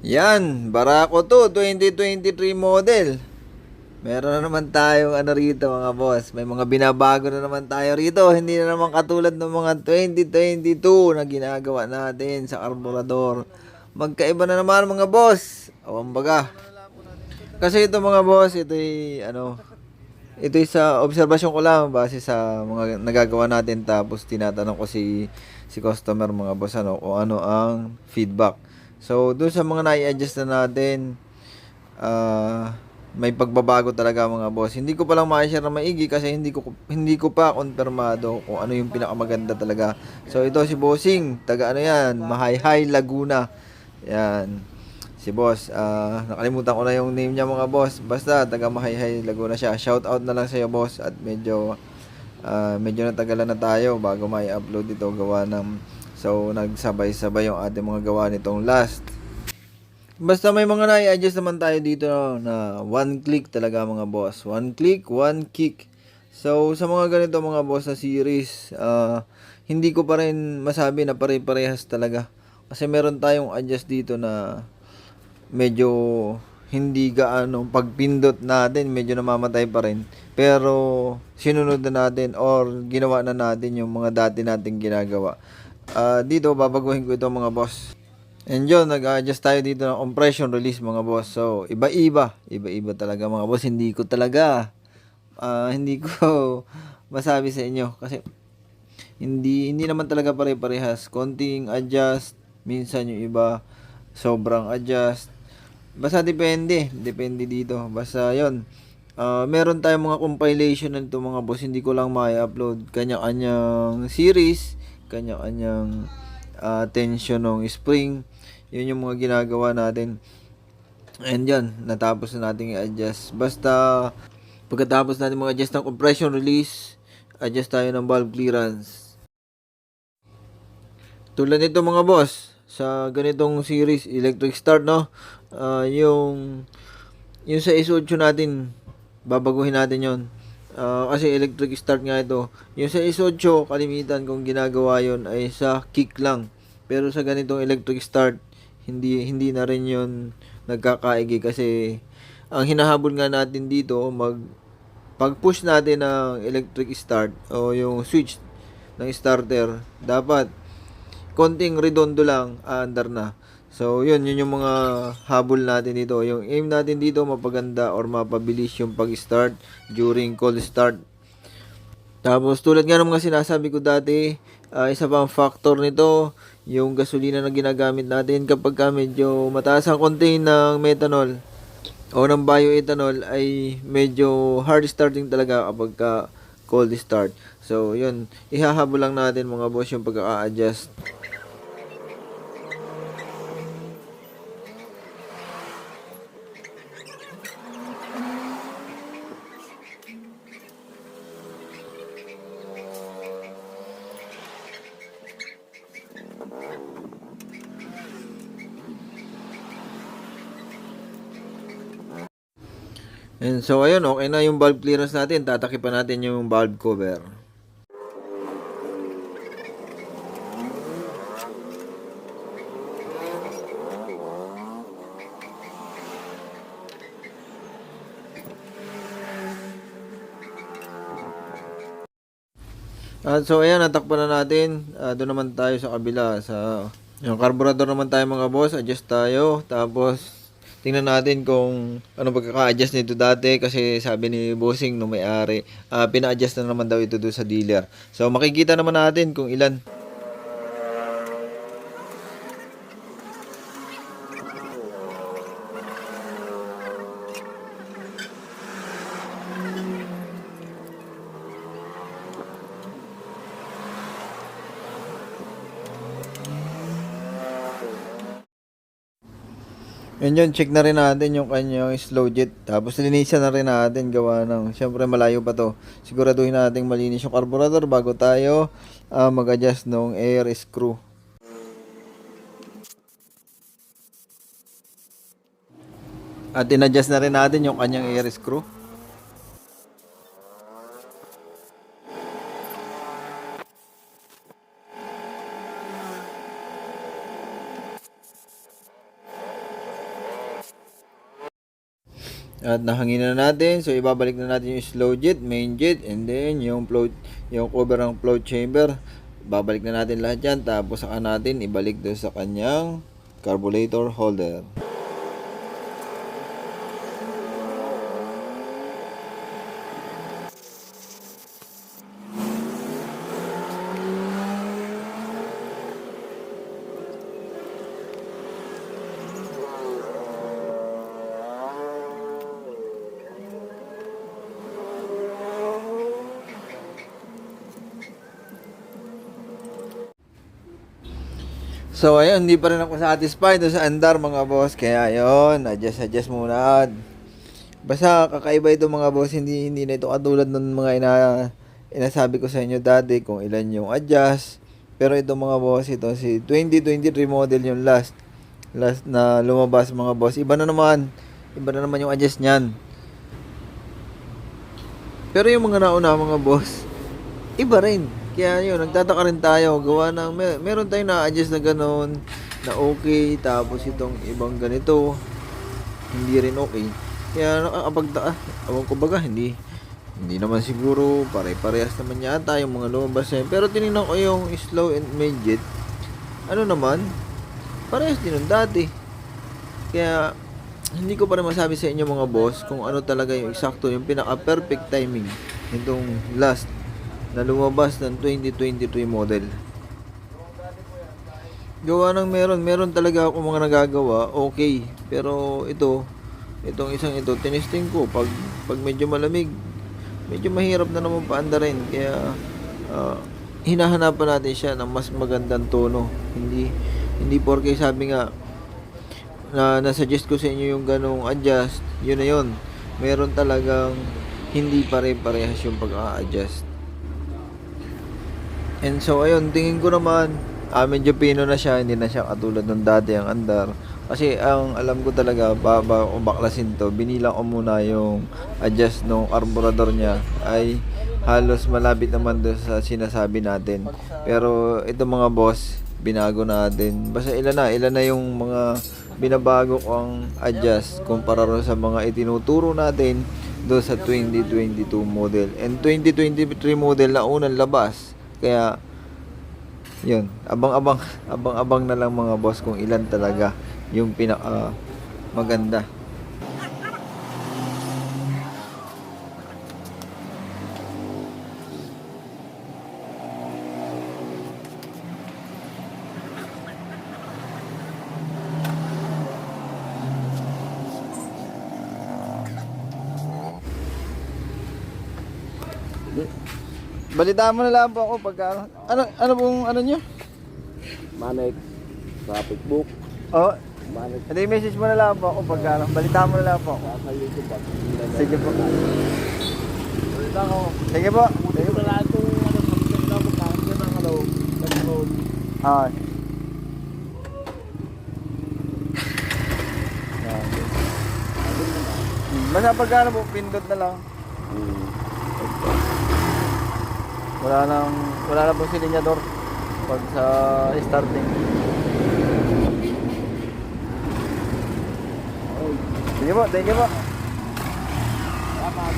Yan, Barako to, 2023 model. Meron na naman tayong ano rito mga boss. May mga binabago na naman tayo rito. Hindi na naman katulad ng mga 2022 na ginagawa natin sa karburador. Magkaiba na naman mga boss. Awang baga. Kasi ito mga boss, ito ano, ito sa obserbasyon ko lang base sa mga nagagawa natin tapos tinatanong ko si si customer mga boss ano kung ano ang feedback. So doon sa mga nai-adjust na natin ah may pagbabago talaga mga boss. Hindi ko pa lang ma-share na maigi kasi hindi ko hindi ko pa konfirmado kung ano yung pinakamaganda talaga. So ito si Bossing, taga ano yan, Mahayhay Laguna. Yan. Si boss, ah nakalimutan ko na yung name niya mga boss. Basta taga Mahayhay Laguna siya. Shout out na lang sa iyo boss at medyo ah medyo natagalan na tayo bago may upload ito gawa ng so nagsabay-sabay yung ating mga gawa nitong last. Basta may mga nai-adjust naman tayo dito na one click talaga mga boss. One click, one kick. So sa mga ganito mga boss na series, ah hindi ko pa rin masabi na pare-parehas talaga. Kasi meron tayong adjust dito na medyo hindi gaano pagpindot natin medyo namamatay pa rin pero sinunod na natin or ginawa na natin yung mga dati nating ginagawa Ah, dito babaguhin ko ito mga boss. And yun nag-adjust tayo dito ng compression release mga boss. So iba-iba. Iba-iba talaga mga boss. Hindi ko talaga ah, hindi ko masabi sa inyo. Kasi hindi hindi naman talaga pare-parehas. Konting adjust minsan yung iba sobrang adjust. Basta depende depende dito. Basta yon Ah, meron tayong mga compilation nito mga boss. Hindi ko lang ma-upload. Kanya-kanyang series kanya-kanyang ah, tension ng spring. Yun yung mga ginagawa natin. And yan natapos na natin i-adjust. Basta pagkatapos natin mag-adjust ng compression release adjust tayo ng valve clearance. Tulad nito mga boss, sa ganitong series electric start no, ah, yung yung sa S8 natin babaguhin natin 'yon. Ah, kasi electric start nga ito. Yung sa S8 kalimitan kung ginagawa 'yon ay sa kick lang. Pero sa ganitong electric start hindi hindi na rin 'yon nagkakaigi kasi ang hinahabol nga natin dito mag pag push natin ng electric start o yung switch ng starter dapat konting redondo lang under na. So, yun, yun yung mga habol natin dito. Yung aim natin dito, mapaganda or mapabilis yung pag-start during cold start. Tapos, tulad nga ng mga sinasabi ko dati, ah, isa pang factor nito, yung gasolina na ginagamit natin kapag ka medyo mataas ang konti ng methanol o ng bioethanol ay medyo hard starting talaga kapag ka cold start. So, yun, ihahabol lang natin mga boss yung pagka-adjust. And so ayun, okay na yung valve clearance natin. Tatakipan natin yung valve cover. At so ayan, natakpan na natin. Ah, doon naman tayo sa kabila sa yung carburetor naman tayo mga boss, adjust tayo. Tapos tingnan natin kung ano pagkaka-adjust nito dati kasi sabi ni Bossing no may-ari, ah, pina-adjust na naman daw ito doon sa dealer. So makikita naman natin kung ilan. Yun yun, check na rin natin yung kanyang slow jet. Tapos linisan na rin natin gawa ng, syempre malayo pa to. Siguraduhin natin malinis yung carburetor bago tayo ah, mag-adjust ng air screw. At in-adjust na rin natin yung kanyang air screw. At nahangin na natin. So, ibabalik na natin yung slow jet, main jet, and then yung float, yung cover ng float chamber. Babalik na natin lahat yan. Tapos, saka natin ibalik doon sa kanyang carburetor holder. So ayun, hindi pa rin ako satisfied sa andar mga boss. Kaya ayun, adjust adjust muna. Basta kakaiba ito mga boss, hindi hindi na ito katulad ng mga ina inasabi ko sa inyo dati kung ilan yung adjust. Pero ito mga boss, ito si 2023 model yung last. Last na lumabas mga boss. Iba na naman. Iba na naman yung adjust niyan. Pero yung mga nauna mga boss, iba rin. Kaya yun, nagtataka rin tayo. Gawa ng, mer- meron tayong na-adjust na gano'n, na okay, tapos itong ibang ganito, hindi rin okay. Kaya nakakapagtaka. Ewan ko baga, hindi, hindi naman siguro, pare-parehas naman yata yung mga lumabas yun. Pero tinignan ko yung slow and midget, ano naman, parehas din ng dati. Kaya, hindi ko pa masabi sa inyo mga boss kung ano talaga yung eksakto, yung pinaka-perfect timing nitong last na lumabas ng 2023 model. Gawa ng meron, meron talaga ako mga nagagawa, okay. Pero ito, itong isang ito, tinesting ko, pag, pag medyo malamig, medyo mahirap na naman paanda rin. Kaya, ah, hinahanapan natin siya ng mas magandang tono. Hindi, hindi porke sabi nga, na nasuggest ko sa inyo yung ganong adjust, yun na yun. Meron talagang hindi pare-parehas yung pag-a-adjust. And so ayun, tingin ko naman ah, medyo pino na siya, hindi na siya katulad ng dati ang andar. Kasi ang alam ko talaga, baba o baklasin to, binilang ko muna yung adjust ng carburetor niya ay halos malapit naman doon sa sinasabi natin. Pero ito mga boss, binago natin. Basta ilan na, ilan na yung mga binabago kong adjust kumpara rin sa mga itinuturo natin doon sa 2022 model. And 2023 model na unang labas. Kaya yun, abang-abang abang-abang na lang mga boss kung ilan talaga yung pinaka maganda. Balitaan mo na lang po ako pagka ano ano pong ano nyo? Manik, traffic book, Oh, manik hindi message mo na lang po ako pagka ano. Balitaan mo na lang po ako. sa YouTube at Sige po. Ulit ako. Sige po. Sige ba lahat kung ano, parang yan ang ano, nag-road. Ah. Basta pagka ano po, pindot na lang. Hmm. Wala nang wala na pong silinyador pag sa starting. Sige po, thank you po. Dapat,